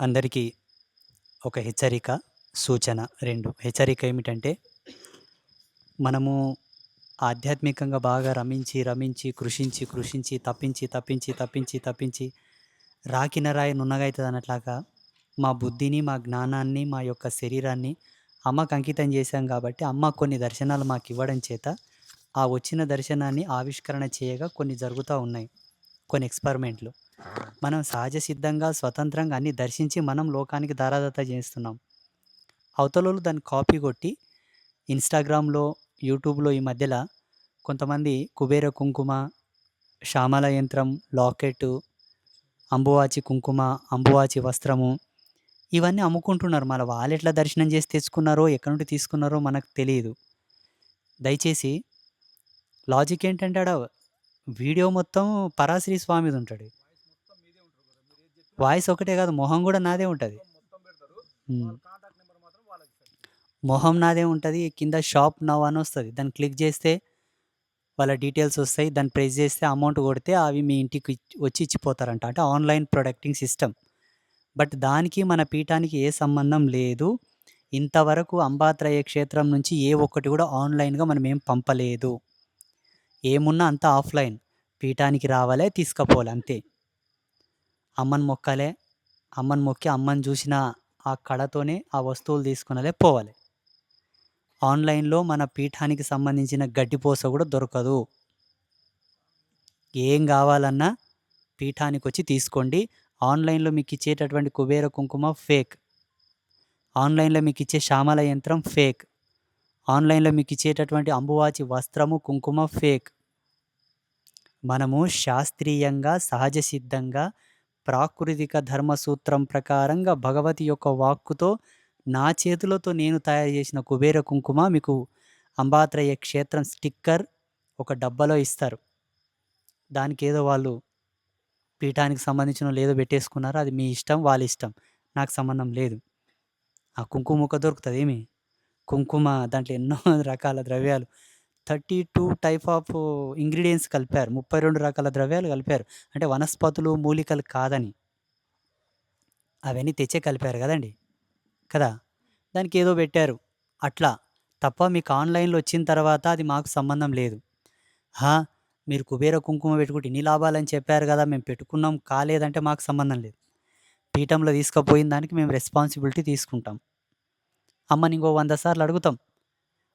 అందరికీ ఒక హెచ్చరిక, సూచన రెండు హెచ్చరిక ఏమిటంటే మనము ఆధ్యాత్మికంగా బాగా రమించి, రమించి, కృషించి, కృషించి, తప్పించి, తప్పించి, తప్పించి, తప్పించి రాకిన రాయి నున్నగైతదన్నట్లాగా మా బుద్ధిని, మా జ్ఞానాన్ని, మా యొక్క శరీరాన్ని అమ్మకు అంకితం చేశాం కాబట్టి అమ్మ కొన్ని దర్శనాలు మాకు ఇవ్వడం చేత ఆ వచ్చిన దర్శనాన్ని ఆవిష్కరణ చేయగా కొన్ని జరుగుతూ ఉన్నాయి. కొన్ని ఎక్స్‌పెరిమెంట్‌లు. మనం సహజ సిద్ధంగా, స్వతంత్రంగా అన్ని దర్శించి మనం లోకానికి ధారాదత్త చేస్తున్నాం. అవతలలో దాన్ని కాపీ కొట్టి ఇన్‌స్టాగ్రామ్‌లో, యూట్యూబ్‌లో ఈ మధ్యలో కొంతమంది కుబేర కుంకుమ, శ్యామల యంత్రం, లాకెట్టు, అంబువాచి కుంకుమ, అంబువాచి వస్త్రము ఇవన్నీ అమ్ముకుంటున్నారు. మన వాళ్ళు ఎట్లా దర్శనం చేసి తెచ్చుకున్నారో, ఎక్కడి నుండి తీసుకున్నారో మనకు తెలియదు దయచేసి లాజిక్ ఏంటంటే ఆడ వీడియో మొత్తం పరశ్రీ స్వామిది ఉంటాడు వాయిస్ ఒకటే కాదు మొహం కూడా నాదే ఉంటది. మొహం నాదే ఉంటది. కింద షాప్ నౌ అనొస్తది. దాన్ని క్లిక్ చేస్తే వాళ్ళ డీటెయిల్స్ వస్తాయి. దాన్ని ప్రెస్ చేస్తే అమౌంట్ కొడితే అవి మీ ఇంటికి వచ్చి ఇచ్చిపోతారంట. అంటే ఆన్‌లైన్ ప్రొడక్టింగ్ సిస్టమ్. బట్ దానికి మన పీఠానికి ఏ సంబంధం లేదు. ఇంతవరకు అంబాత్రయ క్షేత్రం నుంచి ఏ ఒక్కటి కూడా ఆన్‌లైన్‌గా మనమేం పంపలేదు. ఏమున్నా అంతా ఆఫ్‌లైన్. పీఠానికి రావాలే, తీసుకపోలే అంతే. అమ్మని మొక్కాలే, అమ్మని మొక్కి అమ్మని చూసిన ఆ కళతోనే ఆ వస్తువులు తీసుకునలే పోవాలి ఆన్‌లైన్‌లో మన పీఠానికి సంబంధించిన గడ్డిపోస కూడా దొరకదు. ఏం కావాలన్నా పీఠానికి వచ్చి తీసుకోండి. ఆన్‌లైన్‌లో మీకు ఇచ్చేటటువంటి కుబేర కుంకుమ ఫేక్. ఆన్‌లైన్‌లో మీకు ఇచ్చే శ్యామల యంత్రం ఫేక్. ఆన్‌లైన్‌లో మీకు ఇచ్చేటటువంటి అంబువాచి వస్త్రము, కుంకుమ ఫేక్. మనము శాస్త్రీయంగా, సహజ సిద్ధంగా, ప్రాకృతిక ధర్మసూత్రం ప్రకారంగా భగవతి యొక్క వాక్కుతో నా చేతులతో నేను తయారు చేసిన కుబేర కుంకుమ మీకు అంబాత్రయ్య క్షేత్రం స్టిక్కర్ ఒక డబ్బాలో ఇస్తారు. దానికి ఏదో వాళ్ళు పీఠానికి సంబంధించిన ఏదో పెట్టేసుకున్నారు. అది మీ ఇష్టం, వాళ్ళ ఇష్టం. నాకు సంబంధం లేదు. ఆ కుంకుమ ముక్క దొరుకుతుంది ఏమి? కుంకుమ దాంట్లో ఎన్నో రకాల ద్రవ్యాలు 32 టైప్ ఆఫ్ ఇంగ్రీడియంట్స్ కలిపారు. 32 రకాల ద్రవ్యాలు కలిపారు. అంటే వనస్పతులు, మూలికలు కాదని. అవన్నీ తెచ్చే కలిపారు కదండీ! కదా! దానికి ఏదో పెట్టారు. అట్లా. తప్ప మీకు ఆన్‌లైన్‌లో వచ్చిన తర్వాత అది మాకు సంబంధం లేదు. మీరు కుబేర కుంకుమ పెట్టుకుంటే ఇన్ని లాభాలని చెప్పారు కదా! మేము పెట్టుకున్నాం కాలేదంటే మాకు సంబంధం లేదు. పీఠంలో తీసుకుపోయిన దానికి మేము రెస్పాన్సిబిలిటీ తీసుకుంటాం. అమ్మని ఇంకో వంద సార్లు అడుగుతాం.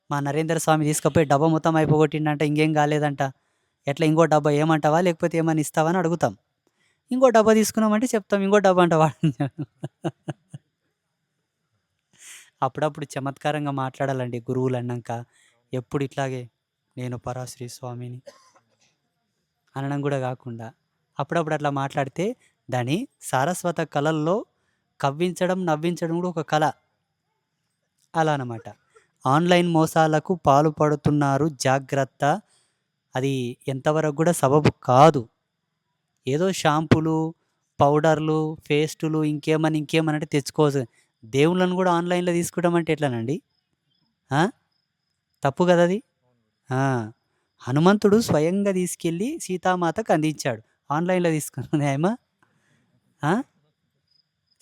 మా నరేంద్ర స్వామి తీసుకుపోయి డబ్బా మొత్తం అయిపోగొట్టిండంట ఇంకేం కాలేదంట. ఎట్లా ఇంకో డబ్బా ఏమంటావా లేకపోతే ఏమని ఇస్తావా? అని అడుగుతాం. ఇంకో డబ్బా తీసుకున్నామంటే చెప్తాం. ఇంకో డబ్బా అంట వాడు అప్పుడప్పుడు చమత్కారంగా మాట్లాడాలండి గురువులు అన్నాక ఎప్పుడు ఇట్లాగే నేను పరాశ్రీ స్వామిని అనడం కూడా కాకుండా అప్పుడప్పుడు అట్లా మాట్లాడితే దాని సారస్వత కళల్లో కవ్వించడం, నవ్వించడం కూడా ఒక కళ. అలా అనమాట ఆన్‌లైన్ మోసాలకు పాల్పడుతున్నారు జాగ్రత్త. అది ఎంతవరకు కూడా సబబు కాదు. ఏదో షాంపూలు, పౌడర్‌లు, పేస్టులు ఇంకేమని, ఇంకేమని అంటే తెచ్చుకోవచ్చు. దేవుళ్ళను కూడా ఆన్‌లైన్‌లో తీసుకోవడం అంటే ఎట్లానండి తప్పు కదా అది. హనుమంతుడు స్వయంగా తీసుకెళ్ళి సీతామాతకు అందించాడు. ఆన్‌లైన్‌లో తీసుకున్నదా ఆయమ?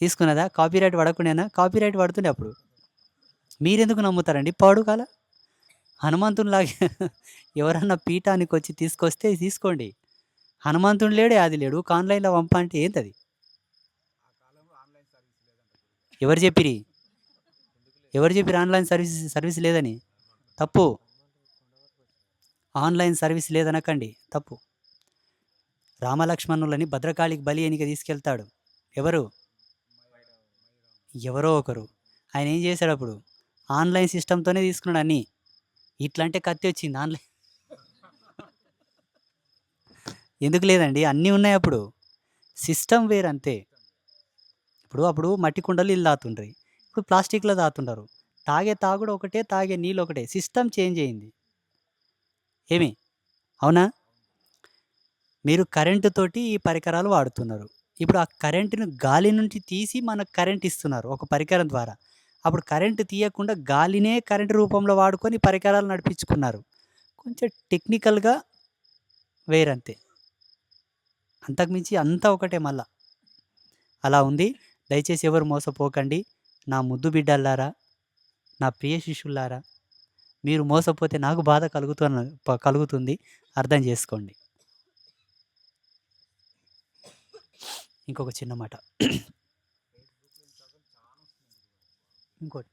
తీసుకున్నదా? కాపీరైట్ పడకుండేనా? కాపీరైట్ పడుతుండే అప్పుడు. మీరెందుకు నమ్ముతారండి? పాడుగాల. హనుమంతునిలాగే ఎవరన్నా పీఠానికి వచ్చి తీసుకొస్తే తీసుకోండి. హనుమంతుడు లేడే అది లేడు. ఆన్‌లైన్‌లో పంప అంటే ఏంటది ఎవరు చెప్పిరి? ఎవరు చెప్పిరు ఆన్‌లైన్ సర్వీస్ సర్వీస్ లేదని? తప్పు. ఆన్‌లైన్ సర్వీస్ లేదనకండి. తప్పు. రామలక్ష్మణులని భద్రకాళికి బలి ఎనికి తీసుకెళ్తాడు. ఎవరు? ఎవరో ఒకరు. ఆయన ఏం చేశాడప్పుడు? ఆన్‌లైన్ సిస్టమ్‌తోనే తీసుకున్నాడు అన్నీ. ఇట్లంటే కత్తి వచ్చింది ఆన్‌లైన్ ఎందుకు లేదండి? అన్నీ ఉన్నాయి అప్పుడు. సిస్టమ్ అంతే ఇప్పుడు అప్పుడు మట్టి కుండలు ఇల్లు తాగుతుండ్రి. ఇప్పుడు ప్లాస్టిక్‌లో తాగుతున్నారు. తాగే తాగుడు ఒకటే, తాగే నీళ్ళు ఒకటే. సిస్టమ్ చేంజ్ అయింది. ఏమి? అవునా? మీరు కరెంటు తోటి ఈ పరికరాలు వాడుతున్నారు. ఇప్పుడు ఆ కరెంటును గాలి నుండి తీసి మనకు కరెంట్ ఇస్తున్నారు ఒక పరికరం ద్వారా. అప్పుడు కరెంటు తీయకుండా గాలినే కరెంటు రూపంలో వాడుకొని పరికరాలు నడిపించుకున్నారు. కొంచెం టెక్నికల్‌గా వేరంతే. అంతకుమించి అంతా ఒకటే మళ్ళా. అలా ఉంది. దయచేసి ఎవరు మోసపోకండి నా ముద్దు బిడ్డల్లారా నా ప్రియ శిష్యులారా మీరు మోసపోతే నాకు బాధ కలుగుతున్న కలుగుతుంది అర్థం చేసుకోండి ఇంకొక చిన్న మాట good.